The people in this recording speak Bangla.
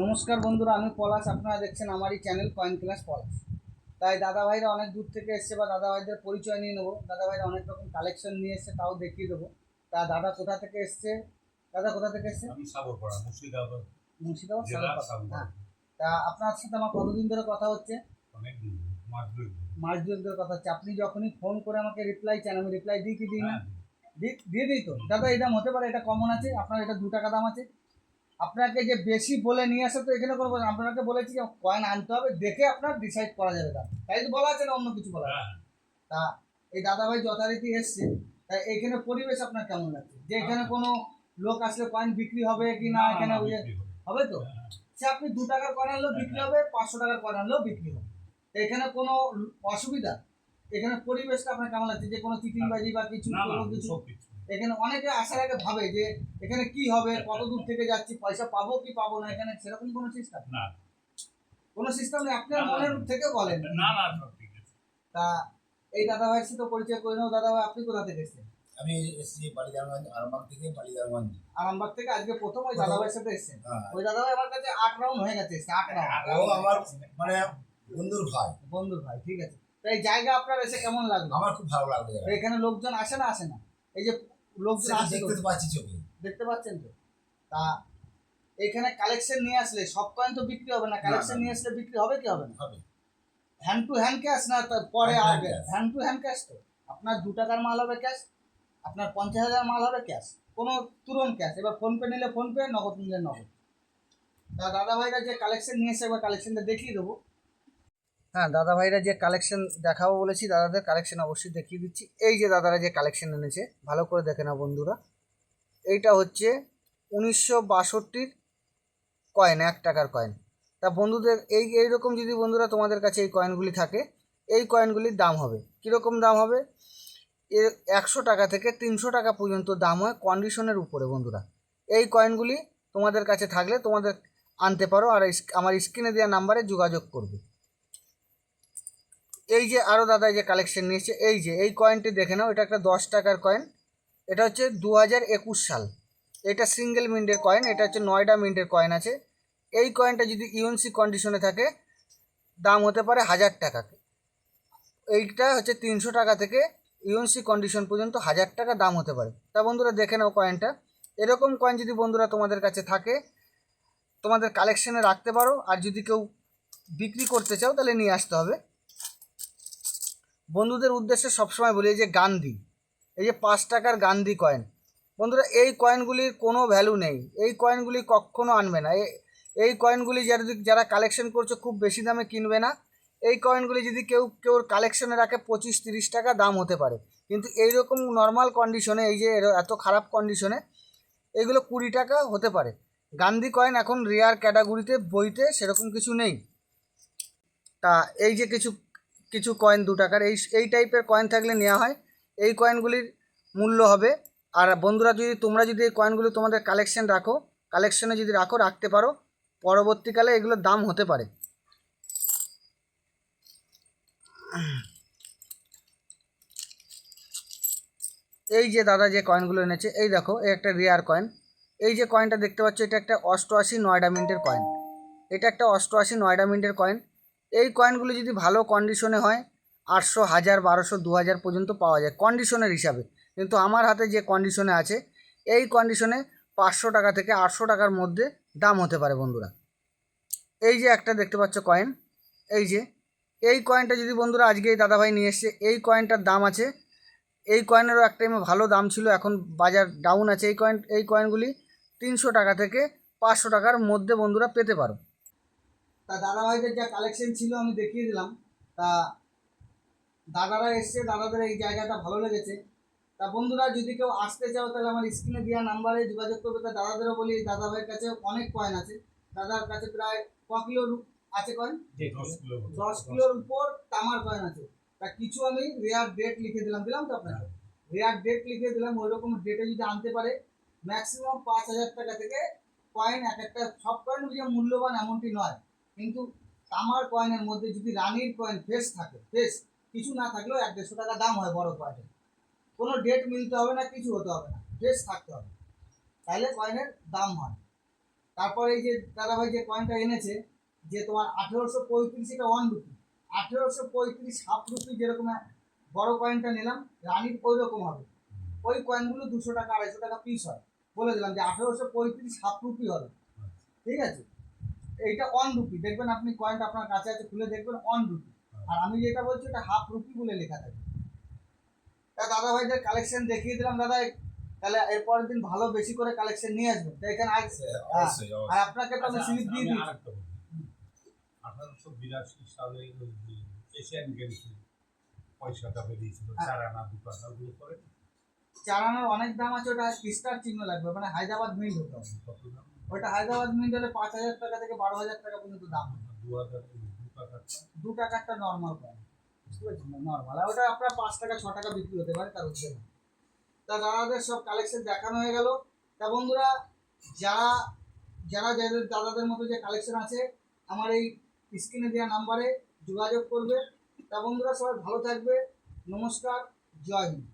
নমস্কার বন্ধুরা আমি পলাশ। আপনারা দেখছেন আমারই চ্যানেল কয়েন ক্লাস পলাশ। তাই দাদা ভাইরা অনেক দূর থেকে এসছে বা দাদা ভাইদের পরিচয় নিয়ে নেব। দাদা ভাইরা অনেক রকম কালেকশন নিয়ে এসছে তাও দেখিয়ে দেবো। তা দাদা কোথা থেকে এসছে? দাদা কোথা থেকে এসছে? সাগরপাড়া মুর্শিদাবাদ। মুর্শিদাবাদ সাগরপাড়া। হ্যাঁ। তা আপনার সাথে আমার কতদিন ধরে কথা হচ্ছে? অনেক দিন মাস দুই দুয়েক ধরে কথা হচ্ছে। আপনি যখনই ফোন করে আমাকে রিপ্লাই চান আমি রিপ্লাই দিই কি দিই না? হ্যাঁ, দিয়ে দিই তো? দাদা এই দাম হতে পারে এটা কমন আছে। আপনার এটা দু টাকা দাম আছে। আপনাকে যে বেশি বলে নিয়ে আসে তো এখানে করব আপনাকে বলেছি যে কয়েন আনতে হবে দেখে আপনার ডিসাইড করা যাবে দাম তাই তো বলা আছে না অন্য কিছু বলা হ্যাঁ, তা এই দাদাভাই যথারীতি এসছে তাই এখানে পরিবেশ আপনার কেমন লাগছে? যে এখানে কোনো লোক আসলে কয়েন বিক্রি হবে কি না এখানে ওই হবে। তো? হ্যাঁ, সে আপনি দু টাকার কয়েন আনলেও বিক্রি হবে পাঁচশো টাকার কয়েন আনলেও বিক্রি হবে। তো এখানে কোনো অসুবিধা? এখানে পরিবেশটা আপনার কেমন লাগছে? যে কোনো চিটিংবাজি বা কিছু কোনো কিছু। এখানে অনেকে আসার আগে ভাবে যে এখানে কি হবে কত দূর থেকে যাচ্ছি পয়সা পাবো কি পাবো না এখানে সেরকম কোনো সিস্টেম না, কোনো সিস্টেম নেই? আপনার। মনের থেকে বলেন। না, না, সব ঠিক আছে। তা এই দাদা ভাইয়ের সাথে পরিচয় করে নেব দাদা ভাই আপনি কোথা থেকে এসেছেন? আমি এসেছি বালিদারগঞ্জ আরামবাগ থেকে বালিদারগঞ্জ। আরামবাগ থেকে আজকে প্রথম ওই দাদা ভাইয়ের সাথে এসেছেন। হ্যাঁ। ওই দাদা ভাই আমার কাছে আট রাউন্ড হয়ে গেছে আট রাউন্ড ও আমার মানে বন্ধুর ভাই। বন্ধুর ভাই ঠিক আছে। তো এই জায়গা আপনার এসে কেমন লাগল? আমার খুব ভালো লাগল এখানে লোকজন আসে না আসে না? এই যে লোকজন আসে দেখতে তো পাচ্ছি চোখে দেখতে পাচ্ছেন তো? তা এখানে কালেকশন নিয়ে আসলে সব কয়েন তো বিক্রি হবে না কালেকশন নিয়ে আসলে বিক্রি হবে কি হবে না? হবে। হ্যান্ড টু হ্যান্ড ক্যাশ না পরে আগে হ্যান্ড টু হ্যান্ড ক্যাশ তো। আপনার দু টাকার মাল হবে ক্যাশ আপনার পঞ্চাশ হাজার মাল হবে ক্যাশ কোনো তুরন্ত ক্যাশ এবার ফোনপে নিলে ফোনপে নগদ নিলে নগদ। তা দাদা ভাইরা যে কালেকশন নিয়ে এসে একবার কালেকশনটা দেখিয়ে দেবো। হ্যাঁ দাদা ভাইরা যে কালেকশন দেখাবো বলেছি, দাদাদের কালেকশন অবশ্যই দেখিয়ে দিচ্ছি। এই যে দাদারা যে কালেকশন এনেছে, ভালো করে দেখে না বন্ধুরা। এইটা হচ্ছে উনিশশো বাষট্টির কয়েন এক টাকার কয়েন তা বন্ধুদের, এই এইরকম যদি বন্ধুরা তোমাদের কাছে এই কয়েনগুলি থাকে, এই কয়েনগুলির দাম হবে। কীরকম দাম হবে? এর একশো টাকা থেকে তিনশো টাকা পর্যন্ত দাম হয় কন্ডিশনের উপরে বন্ধুরা। এই কয়েনগুলি তোমাদের কাছে থাকলে তোমাদের আনতে পারো, আর আমার স্ক্রিনে দেওয়া নাম্বারে যোগাযোগ করবে। এই যে আরও দাদা যে কালেকশন নিয়েছে, এই যে, এই কয়েনটি দেখে নাও, এটা একটা দশ টাকার কয়েন এটা হচ্ছে দু হাজার একুশ সাল। এটা সিঙ্গেল মিন্টের কয়েন এটা হচ্ছে নয়ডা মিন্টের কয়েন আছে। এই কয়েনটা যদি ইউএনসি কন্ডিশনে থাকে, দাম হতে পারে হাজার টাকা। এইটা হচ্ছে তিনশো টাকা থেকে ইউএনসি কন্ডিশন পর্যন্ত হাজার টাকা দাম হতে পারে। তা বন্ধুরা দেখে নাও কয়েনটা এরকম কয়েন যদি বন্ধুরা তোমাদের কাছে থাকে, তোমাদের কালেকশনে রাখতে পারো, আর যদি কেউ বিক্রি করতে চাও, তাহলে নিয়ে আসতে হবে। বন্ধুদের উদ্দেশ্যে সবসময় বলি যে গান্ধী, এই যে পাঁচ টাকার গান্ধী কয়েন বন্ধুরা এই কয়েনগুলির কোনো ভ্যালু নেই। এই কয়েনগুলি কখনো আনবে না। এই কয়েনগুলি যারা যারা কালেকশন করছে খুব বেশি দামে কিনবে না। এই কয়েনগুলি যদি কেউ কেউ কালেকশনে রাখে পঁচিশ, তিরিশ টাকা, দাম হতে পারে। কিন্তু এইরকম নর্মাল কন্ডিশনে এই যে এত খারাপ কন্ডিশনে এগুলো কুড়ি টাকা হতে পারে। গান্ধী কয়েন এখন রেয়ার ক্যাটাগরিতে বইতে সেরকম কিছু নেই। তা এই যে কিছু কিছু কয়েন দু টাকার। এই এই টাইপের কয়েন থাকলে নেওয়া হয়। এই কয়েনগুলির মূল্য হবে। আর বন্ধুরা, যদি তোমরা যদি এই কয়েনগুলি তোমাদের কালেকশন রাখো কালেকশনে যদি রাখো, রাখতে পারো, পরবর্তীকালে এগুলোর দাম হতে পারে। এই যে দাদা যে কয়েনগুলো এনেছে, এই দেখো, এই একটা রেয়ার কয়েন এই যে কয়েনটা দেখতে পাচ্ছ, এটা একটা অষ্টআশি নয়ডা মিন্টের কয়েন এটা একটা অষ্টআশি নয়ডা মিন্টের কয়েন এই কয়েনগুলো যদি ভালো কন্ডিশনে হয়, আটশো, হাজার, বারোশো দু হাজার পর্যন্ত পাওয়া যায় কন্ডিশনের হিসাবে। কিন্তু আমার হাতে যে কন্ডিশনে আছে, এই কন্ডিশনে পাঁচশো টাকা থেকে আটশো টাকার মধ্যে দাম হতে পারে বন্ধুরা। এই যে একটা দেখতে পাচ্ছ কয়েন এই যে, এই কয়েনটা যদি বন্ধুরা আজকে এই দাদাভাই নিয়ে এসছে, এই কয়েনটার দাম আছে, এই কয়েনেরও এক টাইমে ভালো দাম ছিল, এখন বাজার ডাউন আছে, এই কয়েন এই কয়েনগুলি তিনশো টাকা থেকে পাঁচশো টাকার মধ্যে বন্ধুরা পেতে পারো। তা দাদাভাইদের যা কালেকশন ছিল আমি দেখিয়ে দিলাম। তা দাদারা এসছে দাদাদের এই জায়গাটা ভালো লেগেছে। তা বন্ধুরা যদি কেউ আসতে চাও তাহলে আমার স্ক্রিনে দেওয়া নাম্বারে যোগাযোগ করবে। তা দাদাদেরও বলি দাদা ভাইয়ের কাছে অনেক কয়েন আছে। দাদার কাছে প্রায় ক কিলোর আছে কয়েন দশ দশ কিলোর উপর তামার কয়েন আছে। তা কিছু আমি রেয়ার ডেট লিখে দিলাম। দিলাম তো আপনাকে? রেয়ার ডেট লিখে দিলাম। ওই রকম ডেটে যদি আনতে পারে ম্যাক্সিমাম পাঁচ হাজার টাকা থেকে কয়েন এক একটা সব কয়েন যে মূল্যবান এমনটি নয়। কিন্তু তামার কয়েনের মধ্যে যদি রানীর কয়েন ফেস থাকে ফেস কিছু না থাকলেও এক দেড়শো টাকা দাম হয় বড় কয়েনের কোনো ডেট মিলতে হবে না, কিছু হতে হবে না ফেস থাকতে হবে। তাহলে কয়েনের দাম হয়। তারপর এই যে দাদাভাই যে কয়েনটা এনেছে, যে তোমার আঠেরোশো পঁয়ত্রিশ, এটা ওয়ান রুপি আঠেরোশো পঁয়ত্রিশ হাফ রুপি যেরকম বড় কয়েনটা নিলাম, রানির ওই রকম হবে। ওই কয়েনগুলো দুশো টাকা, আড়াইশো টাকা পিস হয়। বলে দিলাম যে আঠেরোশো পঁয়ত্রিশ হাফ রুপি হবে। ঠিক আছে? এইটা অন রুপি দেখবেন আপনি কয়েনটা আপনার কাছে আছে খুলে দেখবেন অন রুপি আর আমি যেটা বলছি ওটা হাফ রুপি বলে লেখা থাকে। তা দাদা ভাইদের কালেকশন দেখিয়ে দিলাম দাদা। তাহলে এরপরের দিন ভালো বেশি করে কালেকশন নিয়ে আসবেন। তো এখানে আজ অবশ্যই আর আপনাকে তো আমি আচ্ছা, স্লিপ দিয়ে আমি দিয়েছি আরেকটা বলি। আঠারোশো বিরাশি সালে এশিয়ান গেমসে পয়সাটা বেরিয়েছিল হ্যাঁ। চার আনা দু টাকা ওগুলো করে। চালানোর অনেক দাম আছে ওটা স্টার চিহ্ন লাগবে মানে হায়দ্রাবাদ মিন্ট হতে হবে। কত দাম? ওটা হায়দ্রাবাদ মিন্ট হলে পাঁচ হাজার টাকা থেকে বারো হাজার টাকা পর্যন্ত দাম দু টাকা টাকারটা নর্মাল কয়েন বুঝতে পারছেন নর্মাল আর ওটা আপনার পাঁচ টাকা, ছ টাকা বিক্রি হতে পারে, তার হচ্ছে না। তা দাদাদের সব কালেকশন দেখানো হয়ে গেল। তা বন্ধুরা, যারা যারা যাদের দাদাদের মতো যে কালেকশন আছে, আমার এই স্ক্রিনে দেওয়া নাম্বারে যোগাযোগ করবে। তা বন্ধুরা, সবাই ভালো থাকবে। নমস্কার, জয় হিন্দ।